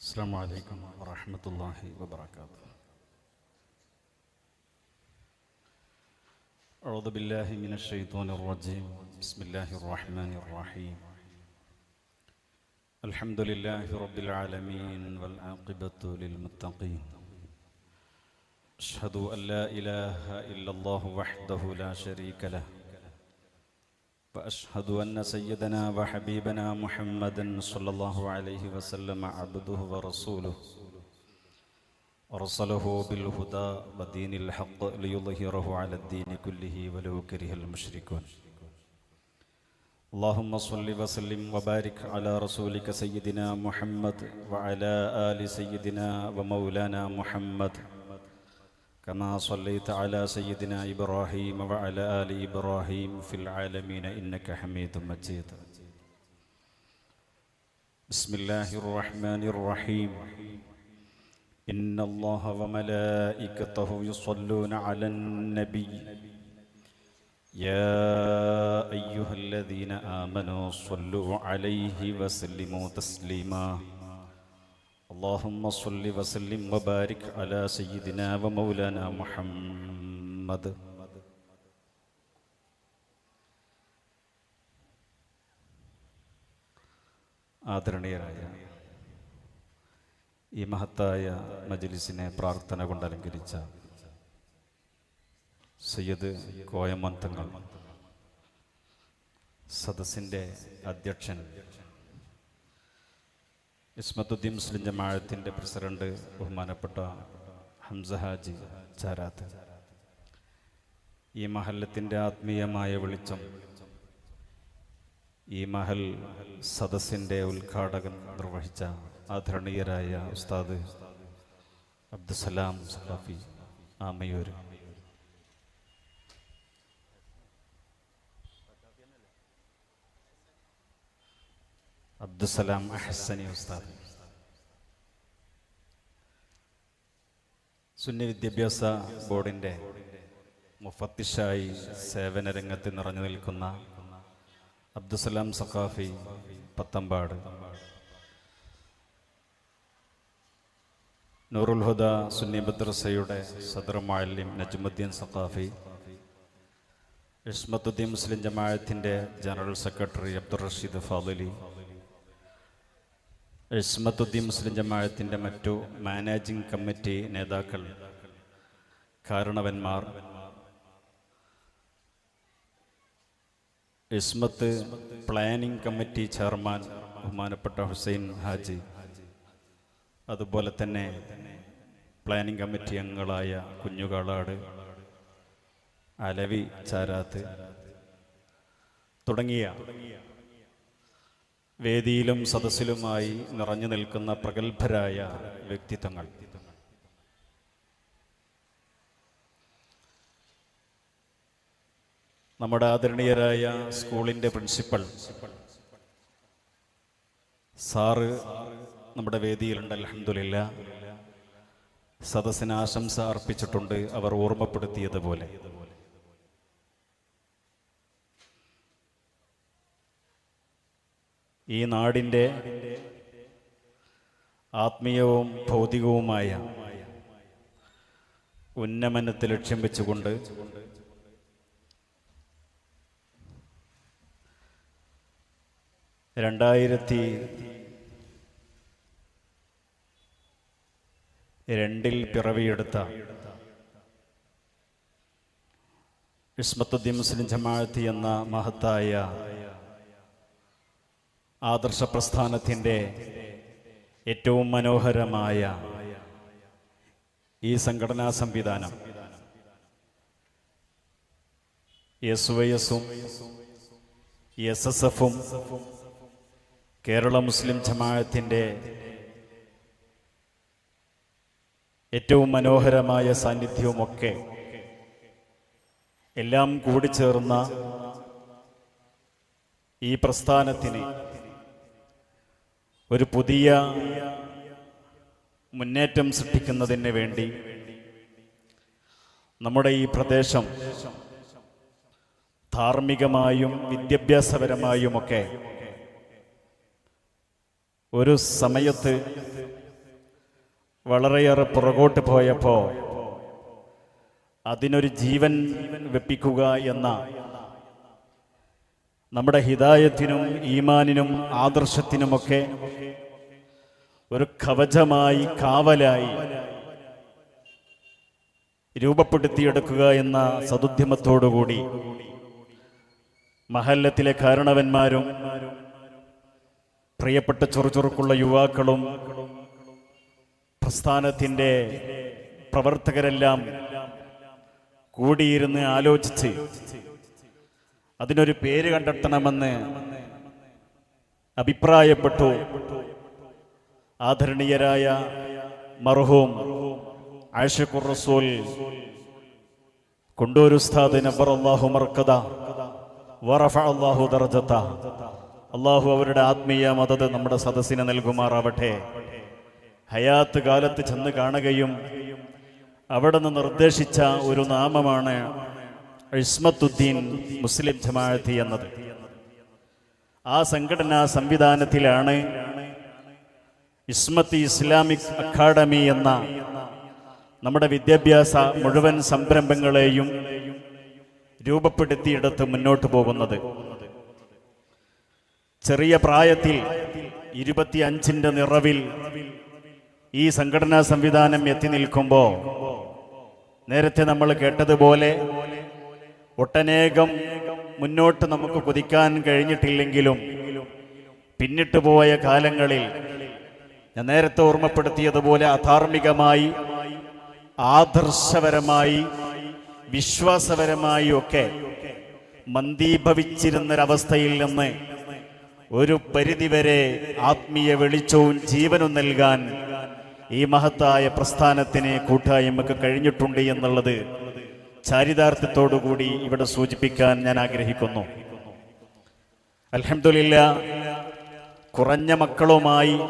السلام عليكم ورحمة الله وبركاته. أعوذ بالله من الشيطان الرجيم. بسم الله الرحمن الرحيم. الحمد لله رب العالمين والعاقبة للمتقين. أشهد أن لا إله إلا الله وحده لا شريك له. وأشهد أن سيدنا وحبيبنا محمدا صلى الله عليه وسلم عبده ورسوله. أرسله بالهدى ودين الحق ليظهره على الدين كله ولو كره المشركون. اللهم صل وسلم وبارك على رسولك سيدنا محمد وعلى آل سيدنا ومولانا محمد. كما صليت على سيدنا ابراهيم وعلى ال ابراهيم في العالمين انك حميد مجيد بسم الله الرحمن الرحيم ان الله وملائكته يصلون على النبي يا ايها الذين امنوا صلوا عليه وسلموا تسليما اللهم صل وسلم وبارك على سيدنا ومولانا محمد ആദരണീയരായ ഈ മഹത്തായ മജ്ലിസിനെ പ്രാർത്ഥന കൊണ്ട് അലങ്കരിച്ച സയ്യദ് കോയമന്തങ്ങൾ സദസ്സിൻ്റെ അധ്യക്ഷൻ ഇസ്മത്തുദ്ദീൻ മുസ്ലിം ജമാഅത്തിന്റെ പ്രസിഡന്റ് ബഹുമാനപ്പെട്ട ഹംസ ഹാജി ചാരാത്ത് ഈ മഹല്ലത്തിന്റെ ആത്മീയമായ വെളിച്ചം ഈ മഹൽ സദസ്സിന്റെ ഉദ്ഘാടകൻ നിർവഹിച്ച ആദരണീയരായ ഉസ്താദ് അബ്ദുസലാം സലാഫി ആമയൂർ അബ്ദുസലാം അഹസനി ഉസ്താദ്. സുന്നി വിദ്യാഭ്യാസ ബോർഡിന്റെ മുഫത്തിഷായി സേവന രംഗത്ത് നിറഞ്ഞു നിൽക്കുന്ന അബ്ദുസലാം സഖാഫി പത്തമ്പാട്. നൂറുൽ ഹുദ സുന്നി മദ്രസയുടെ സദർ നജ്മുദ്ദീൻ സഖാഫി ഇസ്മത്തുദ്ദീൻ മുസ്ലിം ജമാഅത്തിന്റെ ജനറൽ സെക്രട്ടറി അബ്ദുൾ റഷീദ് ഫാദലി ഇസ്മത്തുദ്ദീൻ മുസ്ലിം ജമാഅത്തിന്റെ മറ്റു മാനേജിംഗ് കമ്മിറ്റി നേതാക്കൾ കാരണവന്മാർ. ഇസ്മത്ത് പ്ലാനിംഗ് കമ്മിറ്റി ചെയർമാൻ ബഹുമാനപ്പെട്ട ഹുസൈൻ ഹാജി. അതുപോലെ തന്നെ പ്ലാനിംഗ് കമ്മിറ്റി അംഗങ്ങളായ കുഞ്ഞുകാളാട് അലവി ചാരാത്ത് തുടങ്ങിയ വേദിയിലും സദസ്സിലുമായി നിറഞ്ഞു നിൽക്കുന്ന പ്രഗത്ഭരായ വ്യക്തിത്വങ്ങൾ. നമ്മുടെ ആദരണീയരായ സ്കൂളിന്റെ പ്രിൻസിപ്പൽ സാറ് നമ്മുടെ വേദിയിലുണ്ട് അലഹമില്ല സദസ്സിന് ആശംസ അർപ്പിച്ചിട്ടുണ്ട് അവർ ഓർമ്മപ്പെടുത്തിയതുപോലെ. ഈ നാടിന്റെ ആത്മീയവും ഭൗതികവുമായ ഉന്നമനത്തെ ലക്ഷ്യം വെച്ചുകൊണ്ട് രണ്ടായിരത്തി രണ്ടിൽ പിറവിയെടുത്ത ഇസ്മത്തുദ്ദീൻ മുസ്ലിം ജമാഅത്തി എന്ന മഹത്തായ ആദർശ പ്രസ്ഥാനത്തിന്റെ ഏറ്റവും മനോഹരമായ ഈ സംഘടനാ സംവിധാനം. എസ് വൈ എസും എസ് എസ് എഫും കേരള മുസ്ലിം ജമാഅത്തിന്റെ ഏറ്റവും മനോഹരമായ സാന്നിധ്യവുമൊക്കെ എല്ലാം കൂടിച്ചേർന്ന ഈ പ്രസ്ഥാനത്തിന് ഒരു പുതിയ മുന്നേറ്റം സൃഷ്ടിക്കുന്നതിന് വേണ്ടി നമ്മുടെ ഈ പ്രദേശം ധാർമ്മികമായും വിദ്യാഭ്യാസപരമായുമൊക്കെ ഒരു സമയത്ത് വളരെയേറെ പുറകോട്ട് പോയപ്പോൾ അതിനൊരു ജീവൻ വെപ്പിക്കുക എന്ന നമ്മുടെ ഹിതായത്തിനും ഈമാനിനും ആദർശത്തിനുമൊക്കെ ഒരു കവചമായി കാവലായി രൂപപ്പെടുത്തിയെടുക്കുക എന്ന സതുദ്യമത്തോടുകൂടി മഹല്ലത്തിലെ കാരണവന്മാരും പ്രിയപ്പെട്ട ചുറുചുറുക്കുള്ള യുവാക്കളും പ്രസ്ഥാനത്തിന്റെ പ്രവർത്തകരെല്ലാം കൂടിയിരുന്ന് ആലോചിച്ച് അതിനൊരു പേര് കണ്ടെത്തണമെന്ന് അഭിപ്രായപ്പെട്ടു. ആദരണീയരായ മർഹൂം ആഷിഖുർ റസൂൽ കൊണ്ടൂർ ഉസ്താദ് നബർ അള്ളാഹു മർക്കത വറഫ അള്ളാഹു ദർജത്ത അള്ളാഹു അവരുടെ ആത്മീയ മതത് നമ്മുടെ സദസ്സിനെ നൽകുമാറാവട്ടെ. ഹയാത്ത് കാലത്ത് ചെന്ന് കാണുകയും അവിടെ നിന്ന് നിർദ്ദേശിച്ച ഒരു നാമമാണ് ഇസ്മത്തുദ്ദീൻ മുസ്ലിം ജമാഅത്തി എന്നത്. ആ സംഘടനാ സംവിധാനത്തിലാണ് ഇസ്മത്തി ഇസ്ലാമിക് അക്കാഡമി എന്ന നമ്മുടെ വിദ്യാഭ്യാസ മുഴുവൻ സംരംഭങ്ങളെയും രൂപപ്പെടുത്തിയെടുത്ത് മുന്നോട്ട് പോകുന്നത്. ചെറിയ പ്രായത്തിൽ ഇരുപത്തിയഞ്ചിന്റെ നിറവിൽ ഈ സംഘടനാ സംവിധാനം എത്തി നിൽക്കുമ്പോൾ നേരത്തെ നമ്മൾ കേട്ടതുപോലെ ഒട്ടനേകം മുന്നോട്ട് നമുക്ക് കുതിക്കാൻ കഴിഞ്ഞിട്ടില്ലെങ്കിലും പിന്നിട്ട് പോയ കാലങ്ങളിൽ ഞാൻ നേരത്തെ ഓർമ്മപ്പെടുത്തിയതുപോലെ അധാർമികമായി ആദർശപരമായി വിശ്വാസപരമായി ഒക്കെ മന്ദീഭവിച്ചിരുന്നൊരവസ്ഥയിൽ നിന്ന് ഒരു പരിധിവരെ ആത്മീയ വെളിച്ചവും ജീവനും നൽകാൻ ഈ മഹത്തായ പ്രസ്ഥാനത്തിന് കൂട്ടായ്മക്ക് കഴിഞ്ഞിട്ടുണ്ട് എന്നുള്ളത് ചാരിതാർത്ഥ്യത്തോടുകൂടി ഇവിടെ സൂചിപ്പിക്കാൻ ഞാൻ ആഗ്രഹിക്കുന്നു. അലഹമില്ല കുറഞ്ഞ മക്കളുമായി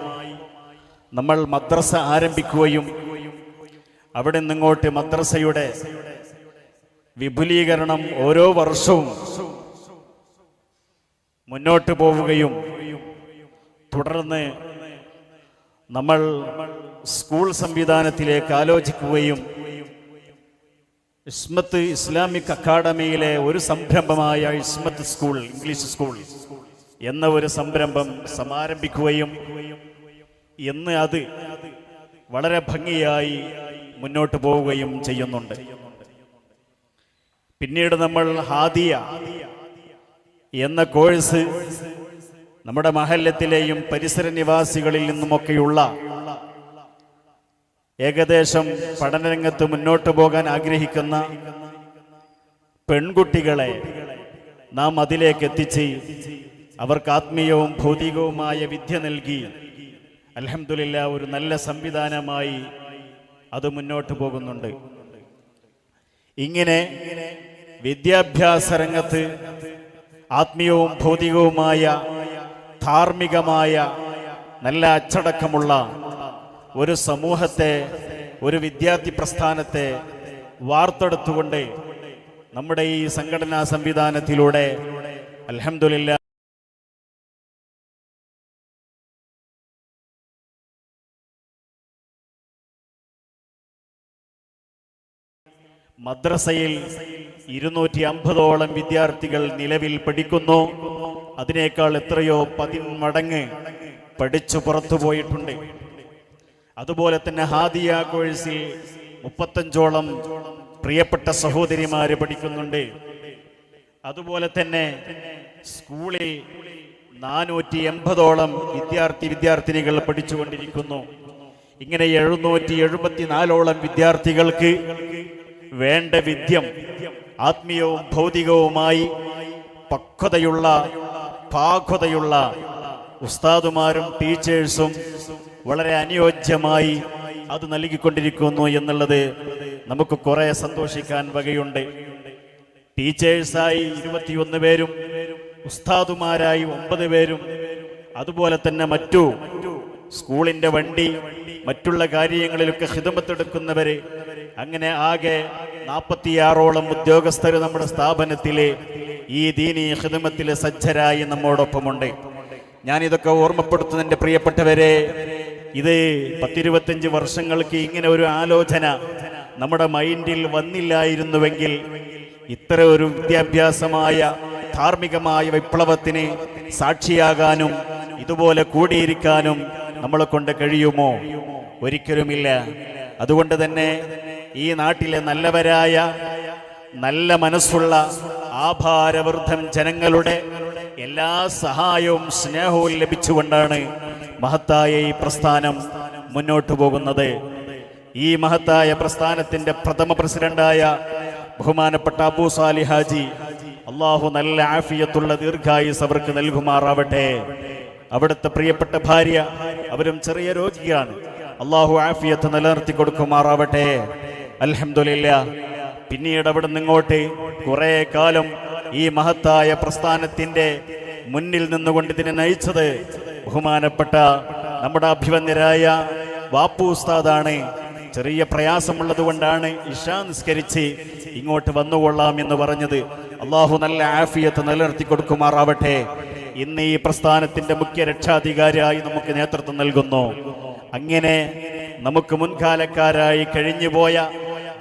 നമ്മൾ മദ്രസ ആരംഭിക്കുകയും അവിടെ നിന്നിങ്ങോട്ട് മദ്രസയുടെ വിപുലീകരണം ഓരോ വർഷവും മുന്നോട്ട് പോവുകയും തുടർന്ന് നമ്മൾ സ്കൂൾ സംവിധാനത്തിലേക്ക് ആലോചിക്കുകയും ഇസ്മത്ത് ഇസ്ലാമിക് അക്കാഡമിയിലെ ഒരു സംരംഭമായ ഇസ്മത്ത് സ്കൂൾ ഇംഗ്ലീഷ് സ്കൂൾ എന്ന ഒരു സംരംഭം സമാരംഭിക്കുകയും എന്ന് അത് വളരെ ഭംഗിയായി മുന്നോട്ട് പോവുകയും ചെയ്യുന്നുണ്ട്. പിന്നീട് നമ്മൾ ഹാദിയ എന്ന കോഴ്സ് നമ്മുടെ മഹല്ലത്തിലെയും പരിസര നിവാസികളിൽ നിന്നുമൊക്കെയുള്ള ഏകദേശം പഠനരംഗത്ത് മുന്നോട്ട് പോകാൻ ആഗ്രഹിക്കുന്ന പെൺകുട്ടികളെ നാം അതിലേക്ക് എത്തിച്ച് അവർക്ക് ആത്മീയവും ഭൗതികവുമായ വിദ്യ നൽകി. അലഹമില്ല ഒരു നല്ല സംവിധാനമായി അത് മുന്നോട്ട് പോകുന്നുണ്ട്. ഇങ്ങനെ വിദ്യാഭ്യാസ രംഗത്ത് ആത്മീയവും ഭൗതികവുമായ ധാർമ്മികമായ നല്ല അച്ചടക്കമുള്ള ഒരു സമൂഹത്തെ ഒരു വിദ്യാർത്ഥി പ്രസ്ഥാനത്തെ വാർത്തെടുത്തുകൊണ്ട് നമ്മുടെ ഈ സംഘടനാ സംവിധാനത്തിലൂടെ അലഹമില്ല മദ്രസയിൽ ഇരുന്നൂറ്റി അമ്പതോളം വിദ്യാർത്ഥികൾ നിലവിൽ പഠിക്കുന്നു. അതിനേക്കാൾ എത്രയോ പതിന്മടങ്ങ് പഠിച്ചു പുറത്തു പോയിട്ടുണ്ട് അതുപോലെ തന്നെ ഹാദിയ കോഴ്സിൽ മുപ്പത്തഞ്ചോളം പ്രിയപ്പെട്ട സഹോദരിമാര് പഠിക്കുന്നുണ്ട്. അതുപോലെ തന്നെ സ്കൂളിൽ നാനൂറ്റി എൺപതോളം വിദ്യാർത്ഥി വിദ്യാർത്ഥിനികൾ പഠിച്ചുകൊണ്ടിരിക്കുന്നു. ഇങ്ങനെ എഴുന്നൂറ്റി എഴുപത്തിനാലോളം വിദ്യാർത്ഥികൾക്ക് വേണ്ട വിദ്യം ആത്മീയവും ഭൗതികവുമായി പക്വതയുള്ള പാകതയുള്ള ഉസ്താദുമാരും ടീച്ചേഴ്സും വളരെ അനുയോജ്യമായി അത് നൽകിക്കൊണ്ടിരിക്കുന്നു എന്നുള്ളത് നമുക്ക് കുറെ സന്തോഷിക്കാൻ വകയുണ്ട്. ടീച്ചേഴ്സായി ഇരുപത്തിയൊന്ന് പേരും ഉസ്താദുമാരായി ഒമ്പത് പേരും അതുപോലെ തന്നെ മറ്റു സ്കൂളിന്റെ വണ്ടി മറ്റുള്ള കാര്യങ്ങളിലൊക്കെ ഹിതമത്തെടുക്കുന്നവര് അങ്ങനെ ആകെ നാൽപ്പത്തിയാറോളം ഉദ്യോഗസ്ഥർ നമ്മുടെ സ്ഥാപനത്തിലെ ഈ ദീനി ഹിതമത്തിലെ സജ്ജരായി നമ്മോടൊപ്പമുണ്ട്. ഞാനിതൊക്കെ ഓർമ്മപ്പെടുത്തുന്നതിന്റെ പ്രിയപ്പെട്ടവരെ ഇത് പത്തിരുപത്തഞ്ച് വർഷങ്ങൾക്ക് ഇങ്ങനെ ഒരു ആലോചന നമ്മുടെ മൈൻഡിൽ വന്നില്ലായിരുന്നുവെങ്കിൽ ഇത്ര ഒരു വിദ്യാഭ്യാസമായ ധാർമ്മികമായ വിപ്ലവത്തിന് സാക്ഷിയാകാനും ഇതുപോലെ കൂടിയിരിക്കാനും നമ്മളെ കൊണ്ട് കഴിയുമോ? ഒരിക്കലുമില്ല. അതുകൊണ്ട് തന്നെ ഈ നാട്ടിലെ നല്ലവരായ നല്ല മനസ്സുള്ള ആഭാരവൃദ്ധം ജനങ്ങളുടെ എല്ലാ സഹായവും സ്നേഹവും ലഭിച്ചുകൊണ്ടാണ് മഹത്തായ ഈ പ്രസ്ഥാനം മുന്നോട്ടു പോകുന്നത്. ഈ മഹത്തായ പ്രസ്ഥാനത്തിന്റെ പ്രഥമ പ്രസിഡന്റായ ബഹുമാനപ്പെട്ട അബു സാലി ഹാജി അള്ളാഹു നല്ല ആഫിയത്തുള്ള ദീർഘായുസ് അവർക്ക് നൽകുമാറാവട്ടെ. അവിടുത്തെ പ്രിയപ്പെട്ട ഭാര്യ അവരും ചെറിയ രോഗിയാണ്. അള്ളാഹു ആഫിയത്ത് നിലനിർത്തി കൊടുക്കുമാറാവട്ടെ. അലഹമില്ല പിന്നീട് അവിടെ നിങ്ങോട്ട് കുറെ കാലം ഈ മഹത്തായ പ്രസ്ഥാനത്തിന്റെ മുന്നിൽ നിന്നുകൊണ്ട് ഇതിനെ നയിച്ചത് ബഹുമാനപ്പെട്ട നമ്മുടെ അഭിവന്യരായ വാപ്പു ഉസ്താദാണ്. ചെറിയ പ്രയാസമുള്ളത് കൊണ്ടാണ് ഇഷാ നിസ്കരിച്ച് ഇങ്ങോട്ട് വന്നുകൊള്ളാം എന്ന് പറഞ്ഞത്. അള്ളാഹു നല്ല ആഫിയത്ത് നിലനിർത്തി കൊടുക്കുമാറാവട്ടെ. ഇന്ന് ഈ പ്രസ്ഥാനത്തിന്റെ മുഖ്യ രക്ഷാധികാരിയായി നമുക്ക് നേതൃത്വം നൽകുന്നു. അങ്ങനെ നമുക്ക് മുൻകാലക്കാരായി കഴിഞ്ഞുപോയ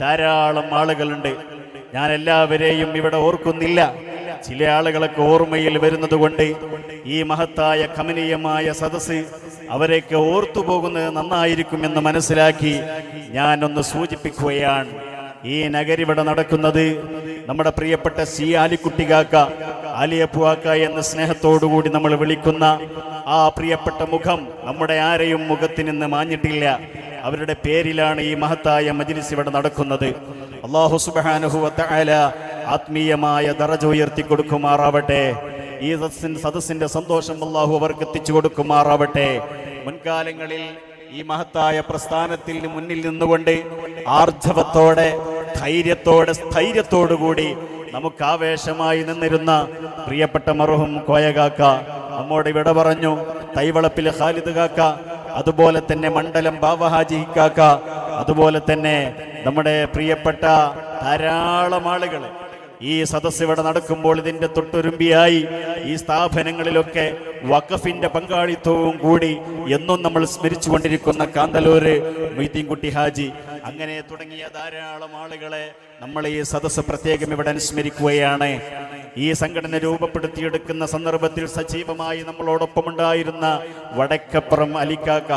ധാരാളം ആളുകളുണ്ട്. ഞാൻ എല്ലാവരെയും ഇവിടെ ഓർക്കുന്നില്ല. ചില ആളുകളൊക്കെ ഓർമ്മയിൽ വരുന്നത് കൊണ്ട് ഈ മഹത്തായ കമനീയമായ സദസ്സ് അവരെയൊക്കെ ഓർത്തു പോകുന്നത് നന്നായിരിക്കുമെന്ന് മനസ്സിലാക്കി ഞാനൊന്ന് സൂചിപ്പിക്കുകയാണ്. ഈ നഗരിവിടെ നടക്കുന്നത് നമ്മുടെ പ്രിയപ്പെട്ട സി ആലിക്കുട്ടികാക്ക ആലിയപ്പുവാക്ക എന്ന സ്നേഹത്തോടുകൂടി നമ്മൾ വിളിക്കുന്ന ആ പ്രിയപ്പെട്ട മുഖം നമ്മുടെ ആരെയും മുഖത്തിൽ നിന്ന് മാഞ്ഞിട്ടില്ല. അവരുടെ പേരിലാണ് ഈ മഹത്തായ മജിലിസ് ഇവിടെ നടക്കുന്നത്. അള്ളാഹു സുബാനുഹുവല ആത്മീയമായ ദറജ ഉയർത്തി കൊടുക്കുമാറാവട്ടെ. ഈ സദസ്സിന്റെ സന്തോഷം അള്ളാഹു അവർക്ക് എത്തിച്ചു കൊടുക്കുമാറാവട്ടെ. മുൻകാലങ്ങളിൽ ഈ മഹത്തായ പ്രസ്ഥാനത്തിൽ മുന്നിൽ നിന്നുകൊണ്ട് ആർജവത്തോടെ ധൈര്യത്തോടെ സ്ഥൈര്യത്തോടുകൂടി നമുക്ക് ആവേശമായി നിന്നിരുന്ന പ്രിയപ്പെട്ട മറുഹും കോയകാക്ക നമ്മോട് വിട പറഞ്ഞു തൈവളപ്പിൽ ഖാലിദ് കാക്ക അതുപോലെ തന്നെ മണ്ഡലം ബാബഹാജി കാക്ക അതുപോലെ തന്നെ നമ്മുടെ പ്രിയപ്പെട്ട ധാരാളം ആളുകൾ ഈ സദസ് ഇവിടെ നടക്കുമ്പോൾ ഇതിന്റെ തൊട്ടുരുമ്പിയായി ഈ സ്ഥാപനങ്ങളിലൊക്കെ വഖഫിന്റെ പങ്കാളിത്തവും കൂടി എന്നും നമ്മൾ സ്മരിച്ചുകൊണ്ടിരിക്കുന്ന കാന്തലൂര് മൊയ്തീൻകുട്ടി ഹാജി. അങ്ങനെ തുടങ്ങിയ ധാരാളം ആളുകളെ നമ്മൾ ഈ സദസ് പ്രത്യേകം ഇവിടെ അനുസ്മരിക്കുകയാണ്. ഈ സംഘടന രൂപപ്പെടുത്തിയെടുക്കുന്ന സന്ദർഭത്തിൽ സജീവമായി നമ്മളോടൊപ്പം ഉണ്ടായിരുന്ന വടക്കപ്പുറം അലിക്കാക്ക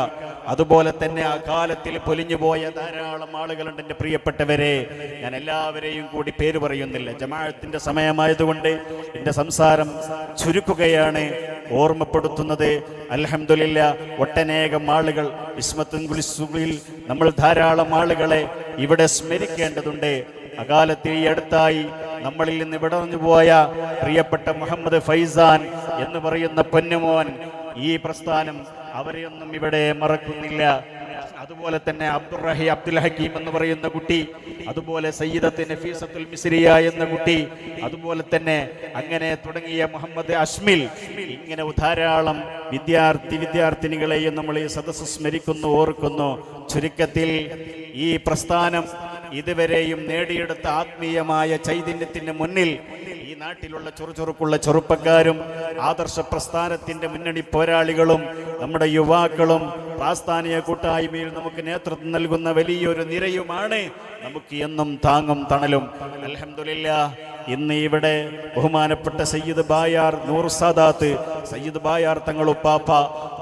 അതുപോലെ തന്നെ ആ കാലത്തിൽ പൊലിഞ്ഞുപോയ ധാരാളം ആളുകളുണ്ട് എന്റെ പ്രിയപ്പെട്ടവരെ. ഞാൻ എല്ലാവരെയും കൂടി പേര് പറയുന്നില്ല. ജമാഅത്തിന്റെ സമയമായതുകൊണ്ട് എന്റെ സംസാരം ചുരുക്കുകയാണ്. ഓർമ്മപ്പെടുത്തുന്നത് അലഹമില്ല ഒട്ടനേകം ആളുകൾ ഇസ്മത്തും കുലിസുകളിൽ നമ്മൾ ധാരാളം ആളുകളെ ഇവിടെ സ്മരിക്കേണ്ടതുണ്ട്. അകാലത്തിൽ ഈ അടുത്തായി നമ്മളിൽ നിന്ന് വിടർന്നു പോയ പ്രിയപ്പെട്ട മുഹമ്മദ് ഫൈസാൻ എന്ന് പറയുന്ന പൊന്നുമോൻ ഈ പ്രസ്ഥാനം അവരെയൊന്നും ഇവിടെ മറക്കുന്നില്ല. അതുപോലെ തന്നെ അബ്ദുറഹി അബ്ദുൽ ഹക്കീം എന്ന് പറയുന്ന കുട്ടി അതുപോലെ സയ്യിദത്ത് നഫീസത്തുൽ മിസ്രിയ എന്ന കുട്ടി അതുപോലെ തന്നെ അങ്ങനെ തുടങ്ങിയ മുഹമ്മദ് അഷ്മിൽ ഇങ്ങനെ ധാരാളം വിദ്യാർത്ഥി വിദ്യാർത്ഥിനികളെയും നമ്മൾ ഈ സദസ്സ് സ്മരിക്കുന്നു ഓർക്കുന്നു. ചുരുക്കത്തിൽ ഈ പ്രസ്ഥാനം ഇതുവരെയും നേടിയെടുത്ത ആത്മീയമായ ചൈതന്യത്തിന് മുന്നിൽ നാട്ടിലുള്ള ചുറുചുറുക്കുള്ള ചെറുപ്പക്കാരും ആദർശ പ്രസ്ഥാനത്തിന്റെ മുന്നണി പോരാളികളും നമ്മുടെ യുവാക്കളും പ്രാസ്ഥാനിക കൂട്ടായ്മയിൽ നമുക്ക് നേതൃത്വം നൽകുന്ന വലിയൊരു നിരയുമാണ്. നമുക്ക് എന്നും താങ്ങും തണലും. അലഹമില്ല ഇന്ന് ഇവിടെ ബഹുമാനപ്പെട്ട സയ്യിദ് ബായാർ നൂർ സാദാത്ത് സയ്യിദ് ബായാർ തങ്ങളുപ്പാപ്പ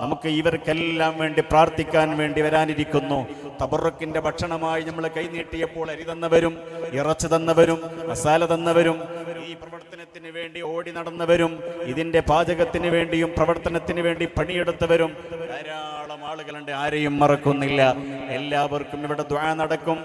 നമുക്ക് ഇവർക്കെല്ലാം വേണ്ടി പ്രാർത്ഥിക്കാൻ വേണ്ടി വരാനിരിക്കുന്നു. തബറക്കിന്റെ ഭക്ഷണമായി നമ്മൾ കൈനീട്ടിയപ്പോൾ അരി തന്നവരും ഇറച്ചു തന്നവരും മസാല തന്നവരും ഈ പ്രവർത്തനത്തിന് വേണ്ടി ഓടി നടന്നവരും ഇതിന്റെ പാചകത്തിന് വേണ്ടിയും പ്രവർത്തനത്തിന് വേണ്ടി പണിയെടുത്തവരും ധാരാളം ആളുകളുണ്ട് ആരെയും മറക്കുന്നില്ല. എല്ലാവർക്കും ഇവിടെ ദ്വാ നടക്കും.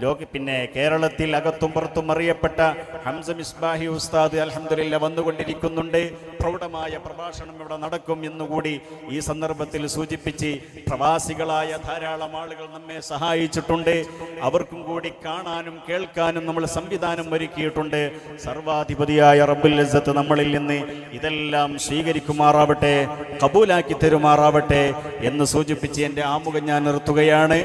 ലോക പിന്നെ കേരളത്തിൽ അകത്തും പുറത്തും അറിയപ്പെട്ട ഹംസ മിസ്ബാഹി ഉസ്താദ് അലഹമില്ല വന്നുകൊണ്ടിരിക്കുന്നുണ്ട്. പ്രൗഢമായ പ്രഭാഷണം ഇവിടെ നടക്കും എന്നുകൂടി ഈ സന്ദർഭത്തിൽ സൂചിപ്പിച്ച് പ്രവാസികളായ ധാരാളം ആളുകൾ നമ്മെ സഹായിച്ചിട്ടുണ്ട്. അവർക്കും കൂടി കാണാനും കേൾക്കാനും നമ്മൾ സംവിധാനം ഒരുക്കിയിട്ടുണ്ട്. സർവാധിപതിയായ റബ്ബുൽ ഇസ്സത്ത് നമ്മളിൽ നിന്ന് ഇതെല്ലാം സ്വീകരിക്കുമാറാവട്ടെ കബൂലാക്കി തരുമാറാവട്ടെ എന്ന് സൂചിപ്പിച്ച് എന്റെ ആമുഖം ഞാൻ നിർത്തുകയാണ്.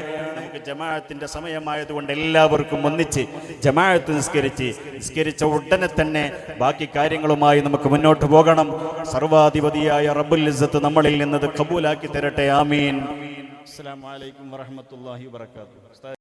ജമാഅത്തിന്റെ സമയമായതുകൊണ്ട് എല്ലാവർക്കും ഒന്നിച്ച് ജമാഅത്ത് നിസ്കരിച്ച് നിസ്കരിച്ച ഉടനെ തന്നെ ബാക്കി കാര്യങ്ങളുമായി നമുക്ക് മുന്നോട്ട് പോകണം. സർവാധിപതിയായ റബ്ബുൽ ഇസ്സത്ത് നമ്മളിൽ നിന്നത് കബൂലാക്കി തരട്ടെ. ആമീൻ. അസ്സാം വലൈക്കും വറഹമത്തല്ലാഹി വാത്തു